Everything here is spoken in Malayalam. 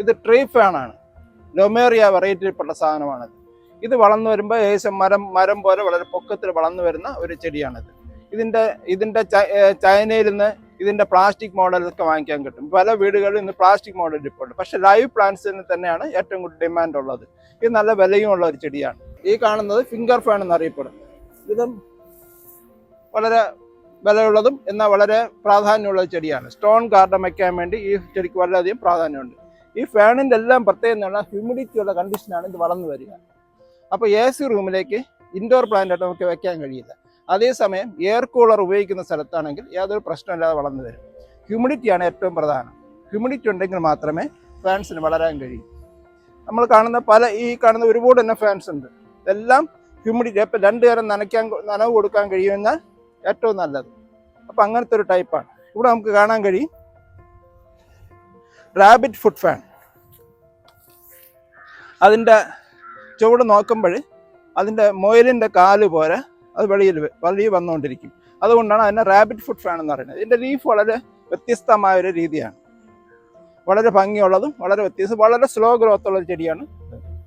ഇത് ട്രീ ആണ് ലൊമേറിയ വെറൈറ്റിയിൽപ്പെട്ട സാധനമാണിത്. ഇത് വളർന്നു വരുമ്പോൾ ഏകദേശം മരം മരം പോലെ വളരെ പൊക്കത്തിൽ വളർന്നു വരുന്ന ഒരു ചെടിയാണിത്. ഇതിന്റെ ഇതിന്റെ ചൈനയിൽ നിന്ന് ഇതിന്റെ പ്ലാസ്റ്റിക് മോഡലൊക്കെ വാങ്ങിക്കാൻ കിട്ടും. പല വീടുകളിൽ ഇന്ന് പ്ലാസ്റ്റിക് മോഡൽ ഇപ്പോൾ ഉണ്ട് പക്ഷേ ലൈവ് പ്ലാന്റ്സിന് തന്നെയാണ് ഏറ്റവും കൂടുതൽ ഡിമാൻഡ് ഉള്ളത് ഇത് നല്ല വിലയുമുള്ള ഒരു ചെടിയാണ്. ഈ കാണുന്നത് ഫിംഗർ ഫാൻ എന്നറിയപ്പെടും ഇതും വളരെ വിലയുള്ളതും എന്നാൽ വളരെ പ്രാധാന്യമുള്ള ചെടിയാണ്. സ്റ്റോൺ ഗാർഡൻ വയ്ക്കാൻ വേണ്ടി ഈ ചെടിക്ക് വളരെയധികം പ്രാധാന്യമുണ്ട്. ഈ ഫാനിന്റെ എല്ലാം പ്രത്യേകം എന്ന് പറഞ്ഞാൽ ഹ്യൂമിഡിറ്റി ഉള്ള കണ്ടീഷനാണ് ഇത് വളർന്നു വരിക. അപ്പോൾ എ സി റൂമിലേക്ക് ഇൻഡോർ പ്ലാന്റായിട്ട് നമുക്ക് വെക്കാൻ കഴിയില്ല. അതേസമയം എയർ കൂളർ ഉപയോഗിക്കുന്ന സ്ഥലത്താണെങ്കിൽ യാതൊരു പ്രശ്നമില്ലാതെ വളർന്നു വരും. ഹ്യൂമിഡിറ്റിയാണ് ഏറ്റവും പ്രധാനം. ഹ്യൂമിഡിറ്റി ഉണ്ടെങ്കിൽ മാത്രമേ ഫാൻസിന് വളരാൻ കഴിയൂ. നമ്മൾ കാണുന്ന പല ഈ കാണുന്ന ഒരുപാട് തന്നെ ഫാൻസ് ഉണ്ട്. ഇതെല്ലാം ഹ്യൂമിഡിറ്റി ഇപ്പം രണ്ടു നേരം നനയ്ക്കാൻ നനവ് കൊടുക്കാൻ കഴിയുമെന്നാൽ ഏറ്റവും നല്ലത്. അപ്പം അങ്ങനത്തെ ഒരു ടൈപ്പാണ് ഇവിടെ നമുക്ക് കാണാൻ കഴിയും. റാബിറ്റ് ഫുഡ് ഫാൻ അതിന്റെ ചുവട് നോക്കുമ്പോൾ അതിന്റെ മൊയലിന്റെ കാൽ പോലെ അത് വെളിയിൽ വ- വെളിയിൽ വന്നുകൊണ്ടിരിക്കും. അതുകൊണ്ടാണ് അതിനെ റാബിറ്റ് ഫുഡ് ഫാൻ എന്ന് പറയുന്നത്. ഇതിന്റെ ലീഫ് വളരെ വ്യത്യസ്തമായ ഒരു രീതിയാണ്. വളരെ ഭംഗിയുള്ളതും വളരെ വ്യത്യസ്തം വളരെ സ്ലോ ഗ്രോത്ത് ഉള്ള ഒരു ചെടിയാണ്